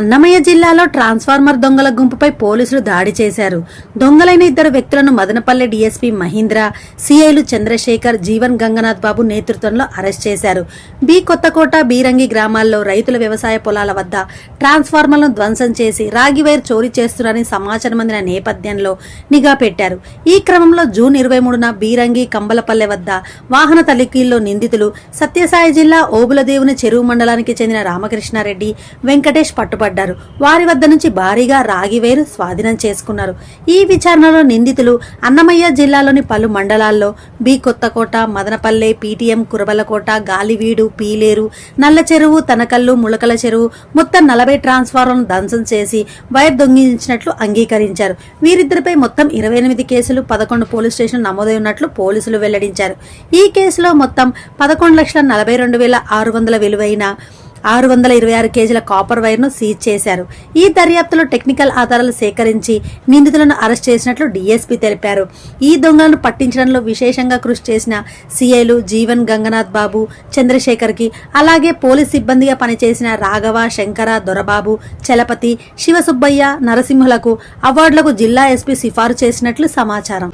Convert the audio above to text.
అన్నమయ్య జిల్లాలో ట్రాన్స్ఫార్మర్ దొంగల గుంపుపై పోలీసులు దాడి చేశారు. దొంగలైన ఇద్దరు వ్యక్తులను మదనపల్లె డీఎస్పీ మహీంద్ర సీఐలు చంద్రశేఖర్ జీవన్ గంగనాథ్ బాబు నేతృత్వంలో అరెస్ట్ చేశారు. బి కొత్తకోట బీరంగి గ్రామాల్లో రైతుల వ్యవసాయ పొలాల వద్ద ట్రాన్స్ఫార్మర్లను ధ్వంసం చేసి రాగి వైర్ చోరీ చేస్తున్నారని సమాచారం అందిన నేపథ్యంలో నిఘా పెట్టారు. ఈ క్రమంలో జూన్ ఇరవై మూడున బీరంగి కంబలపల్లె వద్ద వాహన తనిఖీల్లో నిందితులు సత్యసాయి జిల్లా ఓబులదేవుని చెరువు మండలానికి చెందిన రామకృష్ణారెడ్డి వెంకటేష్ పడ్డారు. వారి వద్ద నుంచి భారీగా రాగి వేరు స్వాధీనం చేసుకున్నారు. ఈ విచారణలో నిందితులు అన్నమయ్య జిల్లాలోని పలు మండలాల్లో B Kothakota Madanapalle PTM Kurabalakota Galiveedu Pileru Nallacheruvu Tanakal ములకల చెరువు మొత్తం నలభై ట్రాన్స్ఫార్మర్లను ధ్వంసం చేసి వైర్ దొంగిలించినట్లు అంగీకరించారు. వీరిద్దరిపై మొత్తం ఇరవై ఎనిమిది కేసులు పదకొండు పోలీస్ స్టేషన్ నమోదై ఉన్నట్లు పోలీసులు వెల్లడించారు. ఈ కేసులో మొత్తం పదకొండు లక్షల నలభై రెండు వేల ఆరు వందల విలువైన ఆరు వందల ఇరవై ఆరు కేజీల కాపర్ వైర్ను సీజ్ చేశారు. ఈ దర్యాప్తులో టెక్నికల్ ఆధారాలు సేకరించి నిందితులను అరెస్ట్ చేసినట్లు డీఎస్పీ తెలిపారు. ఈ దొంగలను పట్టించడంలో విశేషంగా కృషి చేసిన సీఐలు జీవన్ గంగనాథ్ బాబు చంద్రశేఖర్కి అలాగే పోలీస్ సిబ్బందిగా పనిచేసిన రాఘవ శంకర దొరబాబు చలపతి శివసుబ్బయ్య నరసింహులకు అవార్డులకు జిల్లా ఎస్పీ సిఫారు చేసినట్లు సమాచారం.